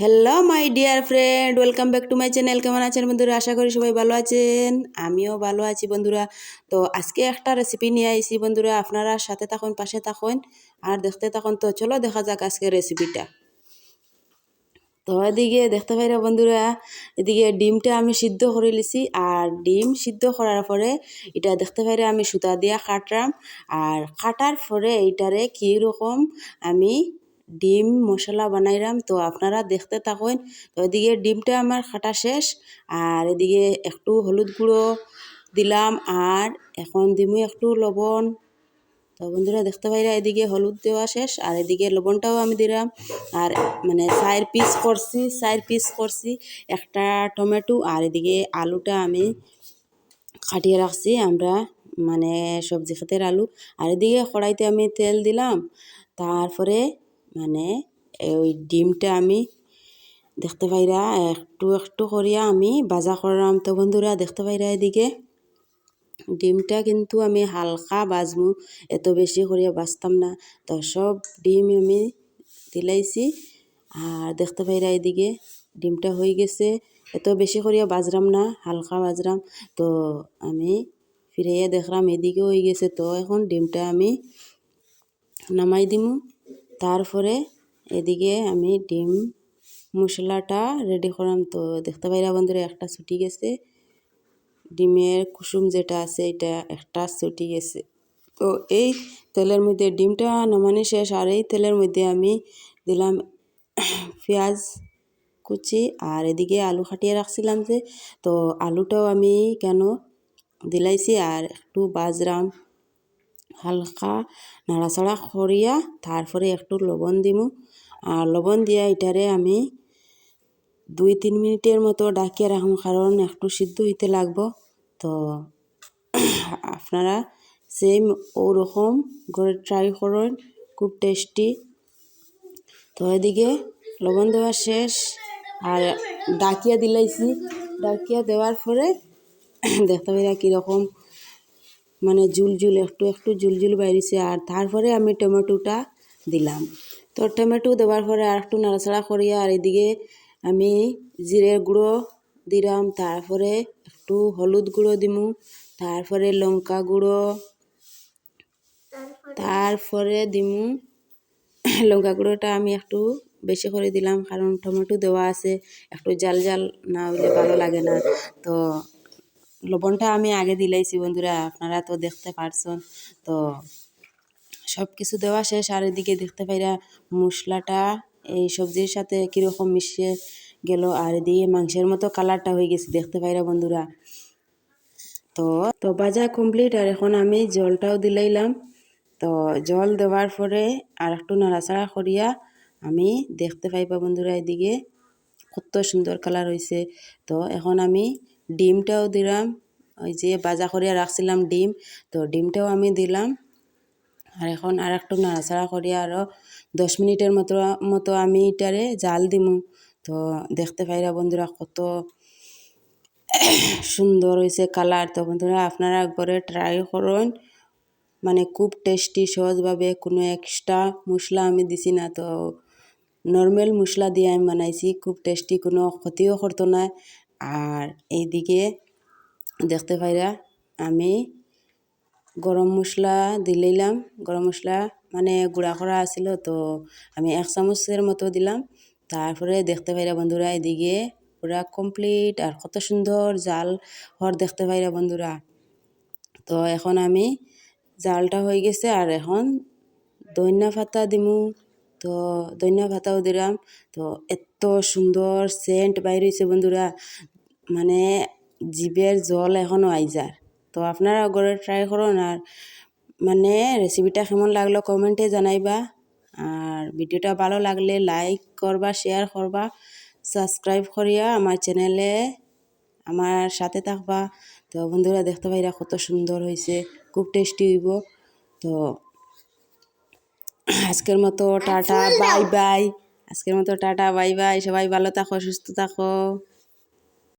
Hello my dear friend welcome back to my channel কেমন আছেন বন্ধুরা? আশা করি সবাই ভালো আছেন। আমিও ভালো আছি বন্ধুরা। তো আজকে একটা রেসিপি নিয়ে আইছি বন্ধুরা। আপনারা সাথে থাকুন, পাশে থাকুন, আর দেখতে থাকুন। তো চলো দেখা যাক আজকে রেসিপিটা তো এদিকে দেখতে পাইরা বন্ধুরা, এদিকে ডিমটা আমি সিদ্ধ করে লিছি আর ডিম সিদ্ধ করার পরে এটা দেখতে পাইরা আমি সুতা দিয়া কাটলাম আর কাটার পরে এইটারে কীরকম আমি ডিম মশলা বানাইলাম তো আপনারা দেখতে থাকুন। তো এদিকে ডিমটা আমার কাটা শেষ। আর এদিকে একটু হলুদ গুঁড়ো দিলাম আর এখন দিমু একটু লবণ। তো বন্ধুরা, দেখতে পাইরা এদিকে হলুদ দেওয়া শেষ আর এদিকে লবণটাও আমি দিলাম। আর মানে চার পিস করছি, চার পিস করছি। একটা টমেটো আর এদিকে আলুটা আমি খাটিয়ে রাখছি। আমরা মানে সবজি খেতের আলু। আর এদিকে কড়াইতে আমি তেল দিলাম। তারপরে মানে ওই ডিমটা আমি দেখতে পাইরা একটু একটু করিয়া আমি বাজা করলাম তো বন্ধুরা দেখতে পাইরা এদিকে। ডিমটা কিন্তু আমি হালকা বাজমু, এত বেশি করিয়া বাজতাম না। তো সব ডিম আমি দিলাইছি আর দেখতে পাইরা এদিকে ডিমটা হয়ে গেছে। এত বেশি করিয়া বাজরাম না, হালকা বাজরাম। তো আমি ফিরাইয়া দেখলাম এদিকে হয়ে গেছে। তো এখন ডিমটা আমি নামাই দিমু। তারপরে এদিকে আমি ডিম, মশলাটা রেডি করলাম। তো দেখতে পাইরা বন্ধুরা, একটা ছুটি গেছে। ডিমের কুসুম যেটা আছে, এটা একটা ছুটি গেছে। তো এই তেলের মধ্যে ডিমটা নামানি শেষ, আর এই তেলের মধ্যে আমি দিলাম পেঁয়াজ কুচি, আর এদিকে আলু খাটিয়ে রাখছিলাম যে। তো আলুটাও আমি কেন দিলাইছি, আর একটু বাজরাম হালকা নাড়াচাড়া করিয়া তারপরে একটু লবণ দিমু। আর লবণ দিয়া এটারে আমি দুই তিন মিনিটের মতো ডাকিয়ে রাখুন কারণ একটু সিদ্ধ হইতে লাগবো। তো আপনারা সেম ওরকম করে ট্রাই করুন, খুব টেস্টি তো এদিকে লবণ দেওয়া শেষ। আর ডাকিয়া দিলাইছি। ডাকিয়া দেওয়ার পরে দেখতে পাই কীরকম মানে জুল জুল, একটু একটু জুল জুল বাইরেছে আর তারপরে আমি টমেটোটা দিলাম। তো টমেটো দেওয়ার পরে আর একটু নাড়াচাড়া করিয়া আর এদিকে আমি জিরের গুঁড়ো দিলাম। তারপরে একটু হলুদ গুঁড়ো দিমু। তারপরে লঙ্কা গুঁড়ো। তারপরে দিমু। লঙ্কা গুঁড়োটা আমি একটু বেশি করে দিলাম। কারণ টমেটো দেওয়া আছে। একটু জাল জাল না হইলে ভালো লাগে না। তো লবণটা আমি আগে দিলাইছি বন্ধুরা, আপনারা তো দেখতে পারছেন। তো সব কিছু দেওয়া শেষ, আর এদিকে দেখতে পাইরা মশলাটা, এই সবজির সাথে কীরকম মিশিয়ে গেল, আর এদিকে মাংসের মতো কালারটা হয়ে গেছে, দেখতে পাইরা বন্ধুরা। তো তো বাজা কমপ্লিট আর এখন আমি জলটাও দিলাইলাম। তো জল দেওয়ার পরে আর একটু নাড়াচাড়া করিয়া আমি দেখতে পাইবা বন্ধুরা এদিকে। কত সুন্দর কালার হয়েছে তো এখন আমি ডিমটাও দিলাম ওই যে বাজা করিয়া রাখছিলাম ডিম, তো ডিমটাও আমি দিলাম। আর এখন আর একটু নাড়াচাড়া করিয়া আরও দশ মিনিটের মতো মতো আমি এটারে জাল দিমু। তো দেখতে পাইরা বন্ধুরা কত সুন্দর হয়েছে কালার তো বন্ধুরা, আপনারা একবারে ট্রাই করুন। মানে খুব টেস্টি সহজভাবে কোনো এক্সট্রা মশলা আমি দিছি না। তো নর্মাল মশলা দিয়ে আমি বানাইছি, খুব টেস্টি কোনো ক্ষতিও করতো না। আর এইদিকে দেখতে পাইরা আমি গরম মশলা দিলাম গরম মশলা মানে গুঁড়া করা আছিল তো আমি এক চামচের মতো দিলাম। তারপরে দেখতে পাইরা বন্ধুরা এদিকে পুরা কমপ্লিট আর কত সুন্দর জাল হর দেখতে পাইরা বন্ধুরা। তো এখন আমি জালটা হয়ে গেছে আর এখন দইনা পাতা দিমু। তো দইনা পাতাও দিলাম। তো এত সুন্দর সেন্ট বাইর হয়েছে বন্ধুরা। মানে জিভের জল এখনও আইজার তো আপনারা ঘরে ট্রাই করুন আর মানে রেসিপিটা কেমন লাগল কমেন্টে জানাইবা। আর ভিডিওটা ভালো লাগলে লাইক করবা শেয়ার করবা সাবস্ক্রাইব করিয়া আমার চ্যানেলে আমার সাথে থাকবা। তো বন্ধুরা দেখতে পাইরা কত সুন্দর হয়েছে খুব টেস্টি হইব। তো আজকের মতো টাটা বাই বাই। আজকের মতো টাটা বাই বাই। সবাই ভালো থাকো সুস্থ থাকো।